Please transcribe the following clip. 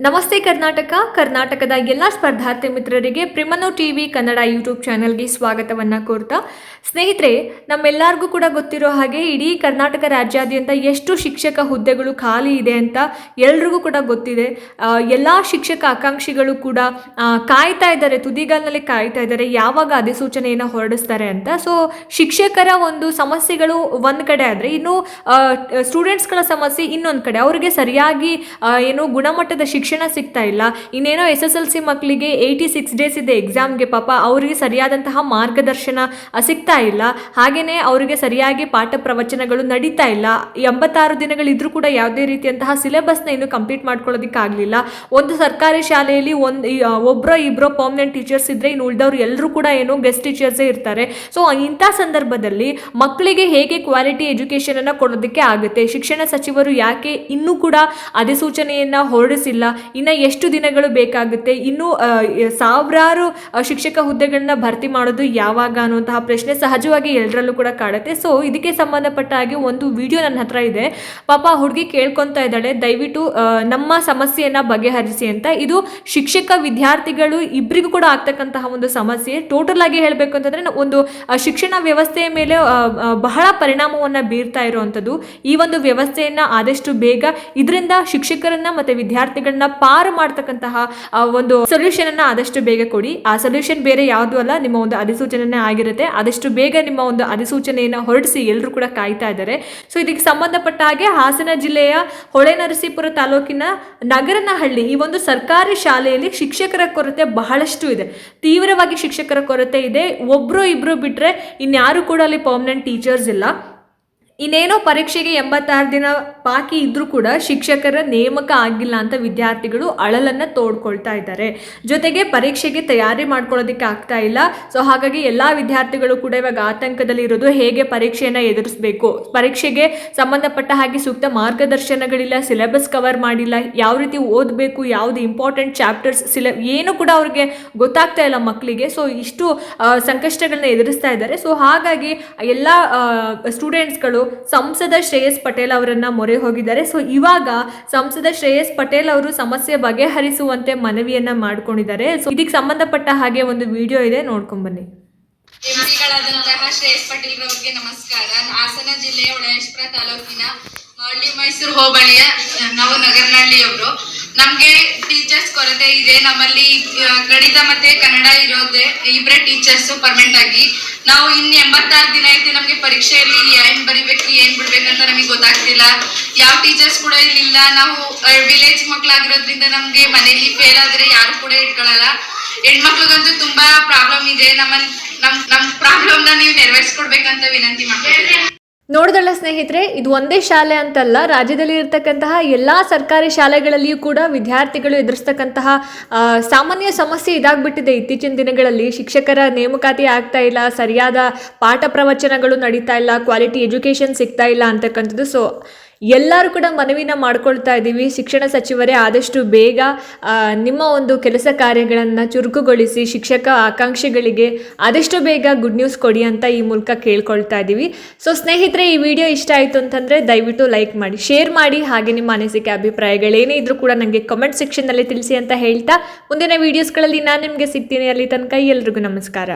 ನಮಸ್ತೆ ಕರ್ನಾಟಕ, ಕರ್ನಾಟಕದ ಎಲ್ಲ ಸ್ಪರ್ಧಾರ್ಥಿ ಮಿತ್ರರಿಗೆ ಪ್ರಿಮನೋ ಟಿವಿ ಕನ್ನಡ ಯೂಟ್ಯೂಬ್ ಚಾನೆಲ್ಗೆ ಸ್ವಾಗತವನ್ನು ಕೋರ್ತಾ. ಸ್ನೇಹಿತರೆ, ನಮ್ಮೆಲ್ಲರಿಗೂ ಕೂಡ ಗೊತ್ತಿರೋ ಹಾಗೆ ಇಡೀ ಕರ್ನಾಟಕ ರಾಜ್ಯಾದ್ಯಂತ ಎಷ್ಟು ಶಿಕ್ಷಕ ಹುದ್ದೆಗಳು ಖಾಲಿ ಇದೆ ಅಂತ ಎಲ್ರಿಗೂ ಕೂಡ ಗೊತ್ತಿದೆ. ಎಲ್ಲ ಶಿಕ್ಷಕ ಆಕಾಂಕ್ಷಿಗಳು ಕೂಡ ಕಾಯ್ತಾ ಇದ್ದಾರೆ, ತುದಿಗಾಲಿನಲ್ಲಿ ಕಾಯ್ತಾ ಇದ್ದಾರೆ, ಯಾವಾಗ ಅಧಿಸೂಚನೆಯನ್ನು ಹೊರಡಿಸ್ತಾರೆ ಅಂತ. ಸೊ ಶಿಕ್ಷಕರ ಒಂದು ಸಮಸ್ಯೆಗಳು ಒಂದು ಕಡೆ ಆದರೆ, ಇನ್ನು ಸ್ಟೂಡೆಂಟ್ಸ್ಗಳ ಸಮಸ್ಯೆ ಇನ್ನೊಂದು ಕಡೆ. ಅವರಿಗೆ ಸರಿಯಾಗಿ ಏನು ಗುಣಮಟ್ಟದ ಸಿಗ್ತಾ ಇಲ್ಲ. ಇನ್ನೇನೋ ಎಸ್ ಎಸ್ ಎಲ್ ಸಿ ಮಕ್ಕಳಿಗೆ ಏಯ್ಟಿ ಸಿಕ್ಸ್ ಡೇಸ್ ಇದೆ ಎಕ್ಸಾಮ್ಗೆ ಪಾಪ ಅವರಿಗೆ ಸರಿಯಾದಂತಹ ಮಾರ್ಗದರ್ಶನ ಸಿಗ್ತಾ ಇಲ್ಲ. ಹಾಗೆಯೇ ಅವರಿಗೆ ಸರಿಯಾಗಿ ಪಾಠ ಪ್ರವಚನಗಳು ನಡೀತಾ ಇಲ್ಲ. ಎಂಬತ್ತಾರು ದಿನಗಳಿದ್ರೂ ಕೂಡ ಯಾವುದೇ ರೀತಿಯಂತಹ ಸಿಲೆಬಸ್ನ ಇನ್ನು ಕಂಪ್ಲೀಟ್ ಮಾಡ್ಕೊಳ್ಳೋದಕ್ಕಾಗಲಿಲ್ಲ ಒಂದು ಸರ್ಕಾರಿ ಶಾಲೆಯಲ್ಲಿ ಒಂದು ಒಬ್ಬರೋ ಇಬ್ಬರೋ ಪರ್ಮನೆಂಟ್ ಟೀಚರ್ಸ್ ಇದ್ದರೆ ಇನ್ನು ಉಳಿದವರು ಎಲ್ಲರೂ ಕೂಡ ಏನು ಗೆಸ್ಟ್ ಟೀಚರ್ಸೇ ಇರ್ತಾರೆ. ಸೊ ಇಂಥ ಸಂದರ್ಭದಲ್ಲಿ ಮಕ್ಕಳಿಗೆ ಹೇಗೆ ಕ್ವಾಲಿಟಿ ಎಜುಕೇಷನನ್ನು ಕೊಡೋದಕ್ಕೆ ಆಗುತ್ತೆ? ಶಿಕ್ಷಣ ಸಚಿವರು ಯಾಕೆ ಇನ್ನೂ ಕೂಡ ಅಧಿಸೂಚನೆಯನ್ನು ಹೊರಡಿಸಿಲ್ಲ? ಇನ್ನು ಎಷ್ಟು ದಿನಗಳು ಬೇಕಾಗುತ್ತೆ? ಇನ್ನೂ ಸಾವಿರಾರು ಶಿಕ್ಷಕ ಹುದ್ದೆಗಳನ್ನ ಭರ್ತಿ ಮಾಡೋದು ಯಾವಾಗ ಅನ್ನುವಂತಹ ಪ್ರಶ್ನೆ ಸಹಜವಾಗಿ ಎಲ್ಲರಲ್ಲೂ ಕೂಡ ಕಾಡುತ್ತೆ. ಸೊ ಇದಕ್ಕೆ ಸಂಬಂಧಪಟ್ಟ ಹಾಗೆ ಒಂದು ವಿಡಿಯೋ ನನ್ನ ಹತ್ರ ಇದೆ. ಪಾಪ ಹುಡುಗಿ ಕೇಳ್ಕೊತಾ ಇದ್ದಾಳೆ. ದಯವಿಟ್ಟು ನಮ್ಮ ಸಮಸ್ಯೆಯನ್ನ ಬಗೆಹರಿಸಿ ಅಂತ. ಇದು ಶಿಕ್ಷಕ ವಿದ್ಯಾರ್ಥಿಗಳು ಇಬ್ಬರಿಗೂ ಕೂಡ ಆಗ್ತಕ್ಕಂತಹ ಒಂದು ಸಮಸ್ಯೆ. ಟೋಟಲ್ ಆಗಿ ಹೇಳಬೇಕು ಅಂತಂದ್ರೆ ಒಂದು ಶಿಕ್ಷಣ ವ್ಯವಸ್ಥೆಯ ಮೇಲೆ ಬಹಳ ಪರಿಣಾಮವನ್ನ ಬೀರ್ತಾ ಇರುವಂಥದ್ದು. ಈ ಒಂದು ವ್ಯವಸ್ಥೆಯನ್ನ ಆದಷ್ಟು ಬೇಗ ಇದರಿಂದ ಶಿಕ್ಷಕರನ್ನ ಮತ್ತೆ ವಿದ್ಯಾರ್ಥಿಗಳನ್ನ ಪಾರು ಮಾಡ್ತಕ್ಕಂತಹ ಒಂದು ಸೊಲ್ಯೂಷನ್ ಅನ್ನ ಆದಷ್ಟು ಬೇಗ ಕೊಡಿ. ಆ ಸೊಲ್ಯೂಷನ್ ಬೇರೆ ಯಾವುದು ಅಲ್ಲ, ನಿಮ್ಮ ಒಂದು ಅಧಿಸೂಚನೆ ಆಗಿರುತ್ತೆ. ಆದಷ್ಟು ಬೇಗ ನಿಮ್ಮ ಒಂದು ಅಧಿಸೂಚನೆಯನ್ನು ಹೊರಡಿಸಿ ಎಲ್ಲರೂ ಕೂಡ ಕಾಯ್ತಾ ಇದ್ದಾರೆ. ಸೊ ಇದಕ್ಕೆ ಸಂಬಂಧಪಟ್ಟ ಹಾಗೆ ಹಾಸನ ಜಿಲ್ಲೆಯ ಹೊಳೆನರಸೀಪುರ ತಾಲೂಕಿನ ನಗರನಹಳ್ಳಿ ಈ ಒಂದು ಸರ್ಕಾರಿ ಶಾಲೆಯಲ್ಲಿ ಶಿಕ್ಷಕರ ಕೊರತೆ ಬಹಳಷ್ಟು ಇದೆ. ತೀವ್ರವಾಗಿ ಶಿಕ್ಷಕರ ಕೊರತೆ ಇದೆ. ಒಬ್ರು ಇಬ್ರು ಬಿಟ್ರೆ ಇನ್ಯಾರು ಕೂಡ ಅಲ್ಲಿ ಪರ್ಮನೆಂಟ್ ಟೀಚರ್ಸ್ ಇಲ್ಲ. ಇನ್ನೇನೋ ಪರೀಕ್ಷೆಗೆ ಎಂಬತ್ತಾರು ದಿನ ಬಾಕಿ ಇದ್ರೂ ಕೂಡ ಶಿಕ್ಷಕರ ನೇಮಕ ಆಗಿಲ್ಲ ಅಂತ ವಿದ್ಯಾರ್ಥಿಗಳು ಅಳಲನ್ನು ತೋಡ್ಕೊಳ್ತಾ ಇದ್ದಾರೆ. ಜೊತೆಗೆ ಪರೀಕ್ಷೆಗೆ ತಯಾರಿ ಮಾಡ್ಕೊಳ್ಳೋದಕ್ಕೆ ಆಗ್ತಾ ಇಲ್ಲ. ಸೊ ಹಾಗಾಗಿ ಎಲ್ಲ ವಿದ್ಯಾರ್ಥಿಗಳು ಕೂಡ ಇವಾಗ ಆತಂಕದಲ್ಲಿ ಇರೋದು ಹೇಗೆ ಪರೀಕ್ಷೆಯನ್ನು ಎದುರಿಸಬೇಕು? ಪರೀಕ್ಷೆಗೆ ಸಂಬಂಧಪಟ್ಟ ಹಾಗೆ ಸೂಕ್ತ ಮಾರ್ಗದರ್ಶನಗಳಿಲ್ಲ, ಸಿಲೆಬಸ್ ಕವರ್ ಮಾಡಿಲ್ಲ, ಯಾವ ರೀತಿ ಓದಬೇಕು, ಯಾವುದು ಇಂಪಾರ್ಟೆಂಟ್ ಚಾಪ್ಟರ್ಸ್ ಸಿಲೆ, ಏನು ಕೂಡ ಅವ್ರಿಗೆ ಗೊತ್ತಾಗ್ತಾ ಇಲ್ಲ ಮಕ್ಕಳಿಗೆ ಸೊ ಇಷ್ಟು ಸಂಕಷ್ಟಗಳನ್ನ ಎದುರಿಸ್ತಾ ಇದ್ದಾರೆ. ಸೊ ಹಾಗಾಗಿ ಎಲ್ಲ ಸ್ಟೂಡೆಂಟ್ಸ್ಗಳು ಸಂಸದ ಶ್ರೇಯಸ್ ಪಟೇಲ್ ಅವರನ್ನ ಮೊರೆ ಹೋಗಿದ್ದಾರೆ. ಸೊ ಇವಾಗ ಸಂಸದ ಶ್ರೇಯಸ್ ಪಟೇಲ್ ಅವರು ಸಮಸ್ಯೆ ಬಗೆಹರಿಸುವಂತೆ ಮನವಿಯನ್ನ ಮಾಡ್ಕೊಂಡಿದ್ದಾರೆ. ಸೊ ಇದಕ್ಕೆ ಸಂಬಂಧಪಟ್ಟ ಹಾಗೆ ಒಂದು ವಿಡಿಯೋ ಇದೆ, ನೋಡ್ಕೊಂಡ್ ಬನ್ನಿ. ಶ್ರೇಯಸ್ ಪಟೇಲ್ ನಮಸ್ಕಾರ. ಹಾಸನ ಜಿಲ್ಲೆಯ ಹೊಳೆಶ್ವರ ತಾಲೂಕಿನ ಹಳ್ಳಿ ಮೈಸೂರು ಹೋಬಳಿಯ ನಾವು ನಗರನಹಳ್ಳಿಯವರು. ನಮ್ಗೆ ಟೀಚರ್ಸ್ ಕೊರತೆ ಇದೆ. ನಮ್ಮಲ್ಲಿ ಗಣಿತ ಮತ್ತೆ ಕನ್ನಡ ಇರೋದೆ ಇಬ್ಬರೇ ಟೀಚರ್ಸ್ ಪರ್ಮನೆಂಟ್ ಆಗಿ. ನಾವು ಇನ್ ಎಂಬತ್ತಾರು ದಿನ ಐತೆ ನಮ್ಗೆ ಪರೀಕ್ಷೆಯಲ್ಲಿ ಏನ್ ಬರಿಬೇಕು ಏನ್ ಬಿಡ್ಬೇಕಂತ ನಮಗೆ ಗೊತ್ತಾಗ್ತಿಲ್ಲ. ಯಾವ ಟೀಚರ್ಸ್ ಕೂಡ ಇಲ್ಲಿಲ್ಲ. ನಾವು ವಿಲೇಜ್ ಮಕ್ಳಾಗಿರೋದ್ರಿಂದ ನಮ್ಗೆ ಮನೇಲಿ ಫೇಲ್ ಆದ್ರೆ ಯಾರು ಕೂಡ ಇಟ್ಕೊಳ್ಳಲ್ಲ ಹೆಣ್ಮಕ್ಳಿಗಂತೂ ತುಂಬಾ ಪ್ರಾಬ್ಲಮ್ ಇದೆ. ನಮ್ಮ ನಮ್ ನಮ್ನ ನೀವು ನೆರವೇರಿಸ್ಕೊಡ್ಬೇಕಂತ ವಿನಂತಿ ಮಾಡ್ತೀನಿ ನೋಡಿದಲ್ಲ ಸ್ನೇಹಿತರೆ, ಇದು ಒಂದೇ ಶಾಲೆ ಅಂತಲ್ಲ, ರಾಜ್ಯದಲ್ಲಿ ಇರತಕ್ಕಂತಹ ಎಲ್ಲ ಸರ್ಕಾರಿ ಶಾಲೆಗಳಲ್ಲಿಯೂ ಕೂಡ ವಿದ್ಯಾರ್ಥಿಗಳು ಎದುರಿಸ್ತಕ್ಕಂತಹ ಸಾಮಾನ್ಯ ಸಮಸ್ಯೆ ಇದಾಗ್ಬಿಟ್ಟಿದೆ ಇತ್ತೀಚಿನ ದಿನಗಳಲ್ಲಿ. ಶಿಕ್ಷಕರ ನೇಮಕಾತಿ ಆಗ್ತಾ ಇಲ್ಲ, ಸರಿಯಾದ ಪಾಠ ಪ್ರವಚನಗಳು ನಡೀತಾ ಇಲ್ಲ ಕ್ವಾಲಿಟಿ ಎಜುಕೇಷನ್ ಸಿಗ್ತಾ ಇಲ್ಲ ಅಂತಕ್ಕಂಥದ್ದು. ಸೊ ಎಲ್ಲರೂ ಕೂಡ ಮನವಿನ ಮಾಡ್ಕೊಳ್ತಾ ಇದ್ದೀವಿ. ಶಿಕ್ಷಣ ಸಚಿವರೇ ಆದಷ್ಟು ಬೇಗ ನಿಮ್ಮ ಒಂದು ಕೆಲಸ ಕಾರ್ಯಗಳನ್ನು ಚುರುಕುಗೊಳಿಸಿ ಶಿಕ್ಷಕ ಆಕಾಂಕ್ಷಿಗಳಿಗೆ ಆದಷ್ಟು ಬೇಗ ಗುಡ್ ನ್ಯೂಸ್ ಕೊಡಿ ಅಂತ ಈ ಮೂಲಕ ಕೇಳ್ಕೊಳ್ತಾ ಇದ್ದೀವಿ. ಸೊ ಸ್ನೇಹಿತರೆ, ಈ ವಿಡಿಯೋ ಇಷ್ಟ ಆಯಿತು ಅಂತಂದರೆ ದಯವಿಟ್ಟು ಲೈಕ್ ಮಾಡಿ ಶೇರ್ ಮಾಡಿ, ಹಾಗೆ ನಿಮ್ಮ ಅನಿಸಿಕೆ ಅಭಿಪ್ರಾಯಗಳೇನೇ ಇದ್ರೂ ಕೂಡ ನನಗೆ ಕಮೆಂಟ್ ಸೆಕ್ಷನ್ನಲ್ಲಿ ತಿಳಿಸಿ ಅಂತ ಹೇಳ್ತಾ, ಮುಂದಿನ ವೀಡಿಯೋಸ್ಗಳಲ್ಲಿ ನಾನು ನಿಮಗೆ ಸಿಗ್ತೀನಿ. ಅಲ್ಲಿ ತನಕ ಎಲ್ರಿಗೂ ನಮಸ್ಕಾರ.